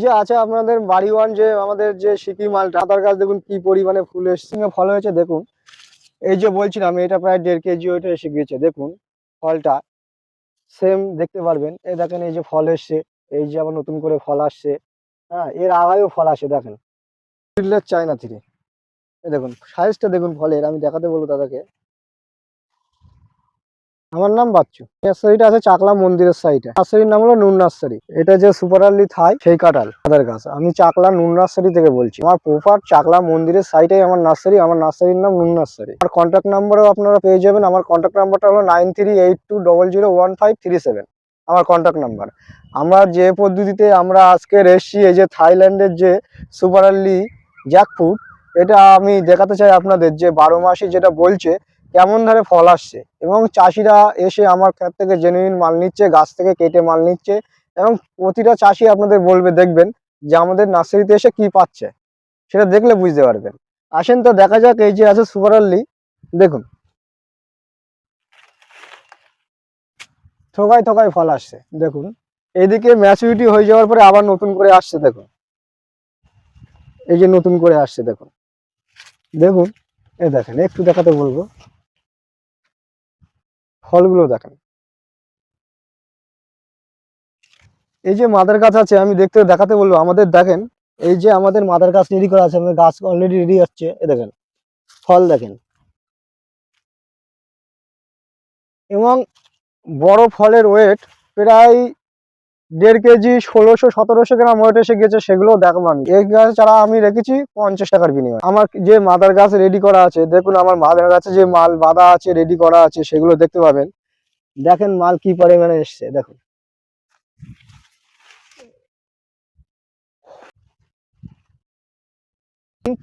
যে আছে আপনাদের বাড়ি ওয়ান যে আমাদের যে সিকি মালটা তার কাছে দেখুন কি পরিমাণে ফুল এসছে। ফল হয়েছে, দেখুন। এই যে বলছিলাম, এটা প্রায় দেড় কেজি, ওইটা এসে গিয়েছে, দেখুন ফলটা। সেম দেখতে পারবেন। এই দেখেন, এই যে ফল এসছে, এই যে আবার নতুন করে ফল আসছে। হ্যাঁ এর আগায়ও ফল আসে, দেখেন। চায়না থেকে। দেখুন সাইজটা দেখুন ফলের, আমি দেখাতে বলব দাদাকে আমার নাম বাচ্চু। নার্সারিটা আছে চাকলা মন্দিরের সাইডে। নার্সারির নাম হলো নুন নার্সারি। এটা যে সুপার আর্লি থাই, সেই কাঁঠাল তাদের গাছ। আমি চাকলা নুন নার্সারি থেকে বলছি। আমার প্রপার চাকলা মন্দিরের সাইডে আমার নার্সারি, আমার নার্সারির নাম নুন নার্সারি। আমার কন্ট্যাক্ট নাম্বারও আপনারা পেয়ে যাবেন। আমার কন্ট্যাক্ট নাম্বারটা হলো nine three eight two double zero one five three seven আমার কন্ট্যাক্ট নাম্বার আমরা যে পদ্ধতিতে আমরা আজকে এসছি, এই যে থাইল্যান্ডের যে সুপার আর্লি জ্যাকফ্রুট, এটা আমি দেখাতে চাই আপনাদের যে বারো মাসে যেটা বলছে কেমন ধারে ফল আসছে। এবং চাষিরা এসে আমার ক্ষেত থেকে জেনুইন মাল নিচ্ছে, গাছ থেকে কেটে মাল নিচ্ছে এবং প্রতিটা চাষি আপনাদের বলবে, দেখবেন যে আমাদের নার্সারিতে এসে কি পাচ্ছে। সেটা দেখলে বুঝতে পারবেন। আসেন তো দেখা যাক এই যে আছে সুপার আর্লি। দেখুন। থোকায় থোকায় ফল আসছে। দেখুন। এইদিকে ম্যাচুরিটি হয়ে যাওয়ার পরে আবার নতুন করে আসছে, দেখুন। এই যে নতুন করে আসছে, দেখুন। দেখুন। এ দেখেন, একটু দেখাতে বলব। ফলগুলো দেখেন। এই যে মাদার গাছ আছে, আমি দেখতে দেখাতে বলব, আমাদের দেখেন, এই যে আমাদের মাদার গাছ রেডি করা আছে, আমাদের গাছ অলরেডি রেডি হচ্ছে এ দেখেন, ফল দেখেন। এবং বড় ফলের ওয়েট প্রায় দেড় কেজি ষোলোশো, সতেরোশো গ্রাম ওয়েট এসে গেছে সেগুলো দেখাবো আমি। এই গাছ ছাড়া আমি রেখেছি, পঞ্চাশ টাকার বিনিময়ে। আমার যে মাদার গাছ রেডি করা আছে, দেখুন আমার মাদার গাছে যে মাল বাঁধা আছে রেডি করা আছে, সেগুলো দেখতে পাবেন। দেখেন মাল কি পরিমাণে এসছে, দেখুন।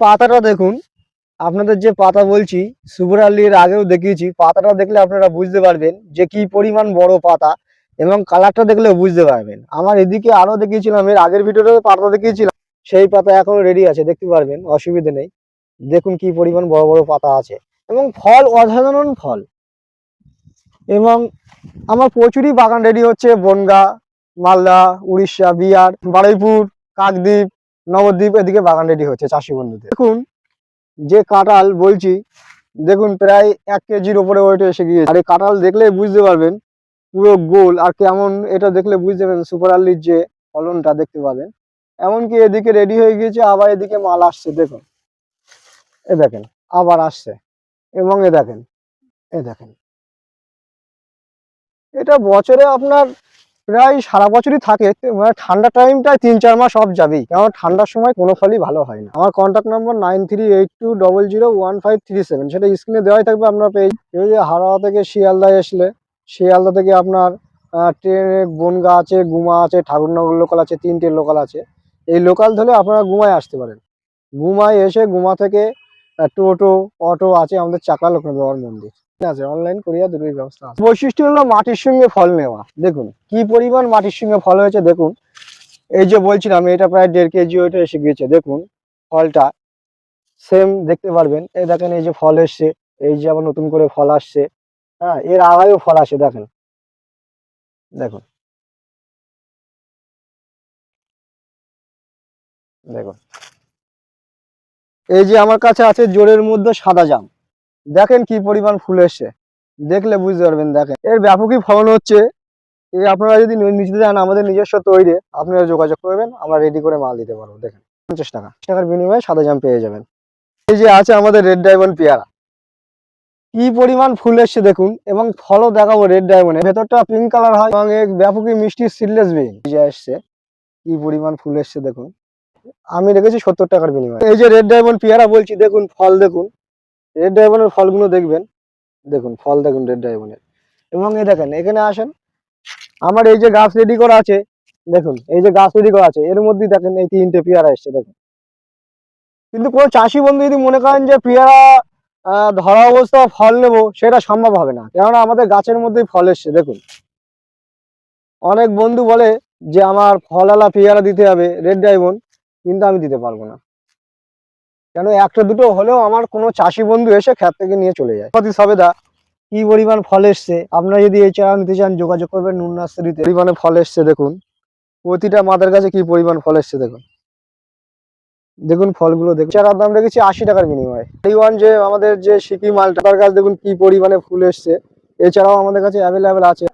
পাতাটা দেখুন, আপনাদের যে পাতা বলছি সুপার আর্লির আগেও দেখিয়েছি, পাতাটা দেখলে আপনারা বুঝতে পারবেন যে কি পরিমাণ বড় পাতা। এবং কালারটা দেখলে বুঝতে পারবেন। আমার এদিকে আরও দেখিয়েছিলাম, এর আগের ভিডিওতে পাতা দেখিয়েছিলাম, সেই পাতা এখনও রেডি আছে, দেখতে পারবেন, অসুবিধে নেই। দেখুন কি পরিমাণ বড় বড় পাতা আছে। এবং ফল, অসাধারণ ফল। এবং আমার প্রচুরই বাগান রেডি হচ্ছে, বনগা, মালদা, উড়িষ্যা, বিহার, বারুইপুর, কাকদ্বীপ, নবদ্বীপ, এদিকে বাগান রেডি হচ্ছে চাষি বন্ধুদের। দেখুন, যে কাঁঠাল বলছি, দেখুন প্রায় এক কেজির ওপরে ওয়েট এসে গিয়েছে। আর এই কাঁঠাল দেখলে বুঝতে পারবেন পুরো গোল, আর কেমন এটা দেখলে বুঝতে পারবেন সুপার আর্লির যে ফলনটা দেখতে পাবেন। এমনকি এদিকে রেডি হয়ে গিয়েছে, আবার এদিকে মাল আসছে, দেখুন। এ দেখেন, আবার আসছে। এবং এ দেখেন এ দেখেন। এটা বছরে আপনার প্রায় সারা বছরই থাকে মানে ঠান্ডা টাইমটায় তিন চার মাস অফ যাবেই। কারণ ঠান্ডার সময় কোনো ফলই ভালো হয় না। আমার contact number nine three eight two double zero one five three seven সেটা স্ক্রিনে দেওয়াই থাকবে আপনার পেজ এই যে হাওড়া থেকে শিয়ালদায় আসলে শিয়ালদা থেকে আপনার ট্রেনে, বনগা আছে, গুমা আছে, ঠাকুরনগর লোকাল আছে, তিনটে লোকাল আছে। এই লোকাল ধরে আপনারা গুমায় আসতে পারেন। গুমায় এসে গুমা থেকে টোটো, অটো আছে আমাদের চাকা লোকনাথ বাবার মন্দির। আছে অনলাইন কোরিয়া দুটোই ব্যবস্থা আছে। বৈশিষ্ট্য হলো মাটির সঙ্গে ফল নেওয়া। দেখুন, কি পরিমাণ মাটির সঙ্গে ফল হয়েছে দেখুন। এই যে বলছিলাম, এটা প্রায় দেড় কেজি ওইটা এসে গিয়েছে। দেখুন, ফলটা সেম দেখতে পারবেন। এই দেখেন, এই যে ফল এসছে, এই যে আবার নতুন করে ফল আসছে। হ্যাঁ এর আগায়ও ফল আসে, দেখেন। দেখুন। দেখুন। এই যে আমার কাছে আছে জোরের মধ্যে সাদা জাম। দেখেন কি পরিমাণ ফুল এসছে। দেখলে বুঝতে পারবেন, দেখেন। এর ব্যাপকই ফলন হচ্ছে। এই আপনারা যদি নি- নিতে চান আমাদের নিজস্ব তৈরি, আপনারা যোগাযোগ করবেন, আমরা রেডি করে মাল দিতে পারব, দেখেন। পঞ্চাশ টাকা। টাকার বিনিময়ে সাদা জাম পেয়ে যাবেন। এই যে আছে আমাদের রেড ডায়মন্ড পেয়ারা। কি পরিমাণ ফুল এসছে দেখুন, এবং ফলও দেখাবো রেড ডায়মন্ডে ভেতরটা পিঙ্ক কালার হয় এবং ব্যাপকই মিষ্টি সিডলেস বিন যে এসছে, কি পরিমাণ ফুল এসছে দেখুন। আমি রেখেছি সত্তর টাকার বিনিময়ে। এই যে রেড ডায়মন্ড পেয়ারা বলছি, দেখুন ফল, দেখুন। রেড ডায়মন্ডের ফলগুলো দেখবেন। দেখুন, ফল দেখুন রেড ডায়মন্ডের এবং এই দেখেন, এখানে আসেন, আমার এই যে গাছ রেডি করা আছে, দেখুন, এই যে গাছ রেডি করা আছে, এর মধ্যেই দেখেন এই তিনটে পেয়ারা এসছে, দেখুন। কিন্তু কোনো চাষি বন্ধু যদি মনে করেন যে পেয়ারা ধরা অবস্থা ফল নেব, সেটা সম্ভব হবে না। কেননা আমাদের গাছের মধ্যেই ফল এসছে, দেখুন। অনেক বন্ধু বলে যে, আমার ফলালা পেয়ারা দিতে হবে, রেড ডায়মন্ড। কিন্তু আমি দিতে পারব না। কেন, একটা দুটো হলেও আমার কোনো চাষি বন্ধু এসে ক্ষেত থেকে নিয়ে চলে যায়। প্রতি সবেদা, কি পরিমাণ ফল এসছে? আপনারা যদি এই চারা নিতে চান, যোগাযোগ করবেন নুন নার্সারিতে। পরিমাণে ফল এসছে, দেখুন। প্রতিটা মাদের কাছে কি পরিমাণ ফল এসছে, দেখুন। দেখুন ফলগুলো দেখুন। চারার দাম রেখেছি আশি টাকার বিনিময়ে। ওয়ান যে আমাদের যে সিকি মালটা তার গাছ দেখুন কি পরিমাণে ফুল এসছে। এছাড়াও আমাদের কাছে অ্যাভেলেবেল আছে।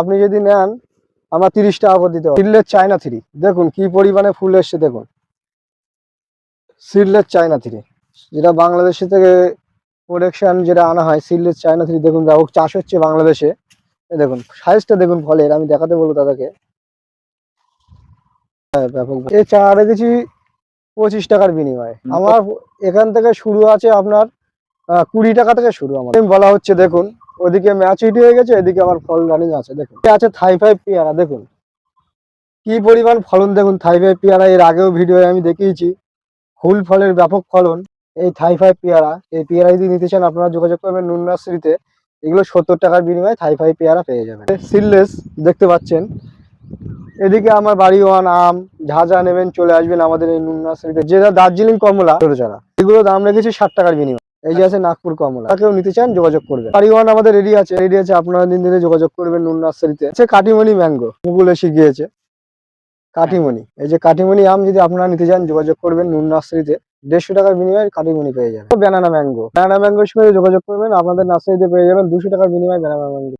আপনি যদি নেন, আমরা তিরিশ টাকা করে দিতে পারি সিডলেস চায়না থ্রি দেখুন কি পরিমাণে ফুল এসছে, দেখুন। সিডলেস চায়না থ্রি যেটা বাংলাদেশে থেকে প্রোডাকশন যেটা আনা হয় সিডলেস চায়না থ্রি দেখুন ব্যাপক চাষ হচ্ছে বাংলাদেশে। দেখুন সাইজটা দেখুন ফলের, আমি দেখাতে বলব দাদাকে। হ্যাঁ ব্যাপক। এই চা রেখেছি পঁচিশ টাকার বিনিময়ে। আমার এখান থেকে শুরু আছে আপনার কুড়ি টাকা থেকে শুরু আমার বলা হচ্ছে দেখুন ওদিকে ম্যাচুরিটি হয়ে গেছে এদিকে আমার ফল রানিং আছে দেখুন। আছে থাই ফাইভ পেয়ারা দেখুন। কি পরিমাণ ফলন দেখুন থাই ফাইভ পেয়ারা এর আগেও ভিডিও আমি দেখিয়েছি। ফুল ফলের ব্যাপক ফলন এই থাই ফাইভ পেয়ারা এই পেয়ারা যদি নিতে চান আপনারা যোগাযোগ করবেন নুন নার্সারিতে এগুলো সত্তর টাকার বিনিময়ে থাই ফাইভ পেয়ারা পেয়ে যাবেন। সিললেস দেখতে পাচ্ছেন এদিকে আমার বাড়ি ওয়ান আম যা যা নেবেন, চলে আসবেন আমাদের এই নুন নার্সারিতে। যেটা দার্জিলিং কমলা ছোটো চারা এগুলো দাম রেখেছি ষাট টাকার বিনিময়। এই যে আছে নাগপুর কমলা। কেউ নিতে চান, যোগাযোগ করবেন। বাড়ি ওয়ান আমাদের রেডি আছে। রেডি আছে, আপনারা দিন দিনে যোগাযোগ করবেন নুন নার্সারিতে। আছে কাটিমণি ম্যাঙ্গো। মুগুল এসে গিয়েছে। কাটিমণি। এই যে কাটিমণি আম, যদি আপনারা নিতে চান, যোগাযোগ করবেন নুন নার্সারিতে। দেড়শো টাকার বিনিময়ে কাটিমণি পেয়ে যাবেন। ব্যানানা ম্যাঙ্গো ব্যানানা ম্যাঙ্গোর সঙ্গে যোগাযোগ করবেন। আপনাদের নার্সারিতে পেয়ে যাবেন দুশো টাকার বিনিময়ে ব্যানানা ম্যাঙ্গো